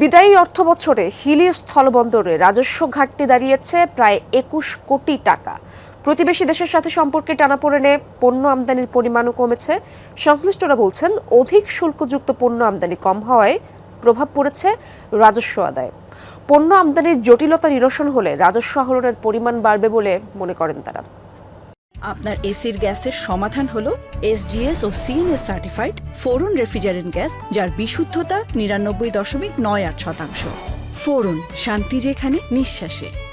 বিদায়ী অর্থ বছরে হিলি স্থলবন্দরে রাজস্ব ঘাটতি দাঁড়িয়েছে প্রায় একুশ কোটি টাকা। প্রতিবেশী দেশের সাথে সম্পর্কে টানাপোড়েনে পণ্য আমদানির পরিমাণও কমেছে। সংশ্লিষ্টরা বলছেন, অধিক শুল্কযুক্ত পণ্য আমদানি কম হওয়ায় প্রভাব পড়েছে রাজস্ব আদায়। পণ্য আমদানির জটিলতা নিরসন হলে রাজস্ব আহরণের পরিমাণ বাড়বে বলে মনে করেন তারা। আপনার এসির গ্যাসের সমাধান হলো S O CNS certified Freon refrigerant gas, যার বিশুদ্ধতা নিরানব্বই দশমিক নয় আট শতাংশ। ফোরুন, শান্তি যেখানে, নিঃশ্বাসে।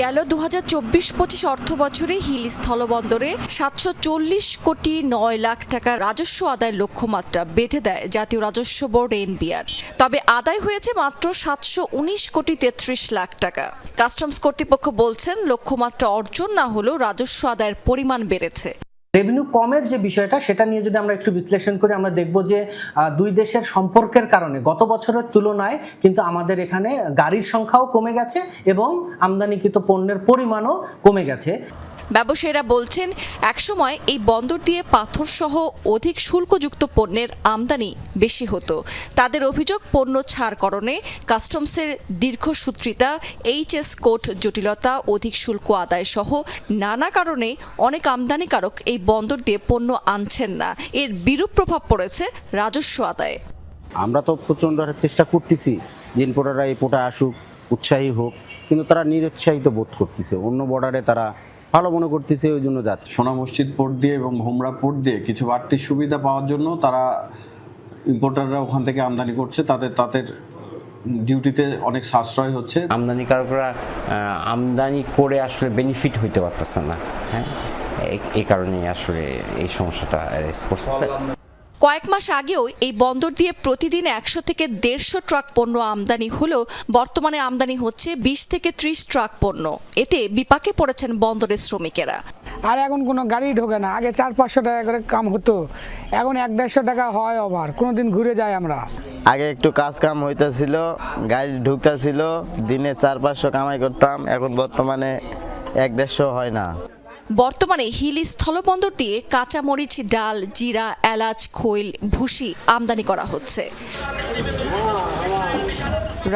গেল দু হাজার চব্বিশ পঁচিশ অর্থ বছরে হিল স্থলবন্দরে সাতশো চল্লিশ কোটি নয় লাখ টাকা রাজস্ব আদায়ের লক্ষ্যমাত্রা বেঁধে দেয় জাতীয় রাজস্ব বোর্ড এনবিআর। তবে আদায় হয়েছে মাত্র সাতশো উনিশ কোটি তেত্রিশ লাখ টাকা। কাস্টমস কর্তৃপক্ষ বলছেন, লক্ষ্যমাত্রা অর্জন না হলেও রাজস্ব আদায়ের পরিমাণ বেড়েছে। রেভিনিউ কমের যে বিষয়টা, সেটা নিয়ে যদি আমরা একটু বিশ্লেষণ করি, আমরা দেখব যে দুই দেশের সম্পর্কের কারণে গত বছরের তুলনায় কিন্তু আমাদের এখানে গাড়ির সংখ্যাও কমে গেছে এবং আমদানিকৃত পণ্যের পরিমাণও কমে গেছে। ব্যবসায়ীরা বলছেন, একসময় এই বন্দর দিয়ে পাথর সহ অধিক শুল্কযুক্ত পণ্যের আমদানি বেশি হতো। তাদের অভিযোগ, পণ্য ছাড়করণে কাস্টমসের দীর্ঘসূত্রিতা, এইচএস কোড জটিলতা, অধিক শুল্ক আদায় সহ নানা কারণে অনেক আমদানিকারক এই বন্দর দিয়ে পণ্য আনছেন না। এর বিরূপ প্রভাব পড়েছে রাজস্ব আদায়ে। আমরা তো প্রচণ্ড চেষ্টা করতেছি যে ইম্পোর্টাররা এই পোটা আসুক, উৎসাহী হোক, কিন্তু তারা নিরুৎসাহিত বোধ করতেছে। অন্য বর্ডারে তারা ভালো মনে করতেছে ওই জন্য যাচ্ছে সোনা মসজিদ পোর্ট দিয়ে এবং হোমরা পোর্ট দিয়ে কিছু বাড়তি সুবিধা পাওয়ার জন্য তারা ইম্পোর্টাররা ওখান থেকে আমদানি করছে তাদের তাদের ডিউটিতে অনেক সাশ্রয় হচ্ছে আমদানিকারকরা আমদানি করে আসলে বেনিফিট হইতে পারতেছে না হ্যাঁ এই- এই কারণেই আসলে এই সমস্যাটা করছে কয়েক মাস আগেও এই বন্দর দিয়ে প্রতিদিন একশো থেকে দেড়শো ট্রাক পণ্য আমদানি হলেও বর্তমানে আমদানি হচ্ছে বিশ থেকে ত্রিশ ট্রাক পণ্য। এতে বিপাকে পড়েছেন বন্দরের শ্রমিকেরা। আর এখন কোনো গাড়ি ঢোকে না। আগে চার পাঁচশো টাকা করে কাম হতো। এখন এক দেড়শো টাকা হয় আবার। কোনো দিন ঘুরে যাই আমরা। আগে একটু কাজ কাম হইতেছিল গাড়ি ঢুকতেছিল দিনে চার পাঁচশো কামাই করতাম। এখন বর্তমানে এক দেড়শো হয় না। বর্তমানে হিলি স্থলবন্দর দিয়ে কাঁচামরিচ, ডাল, জিরা, এলাচ, খৈল, ভুসি আমদানি করা হচ্ছে।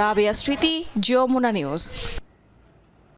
রাবিয়া স্মৃতি, যমুনা নিউজ।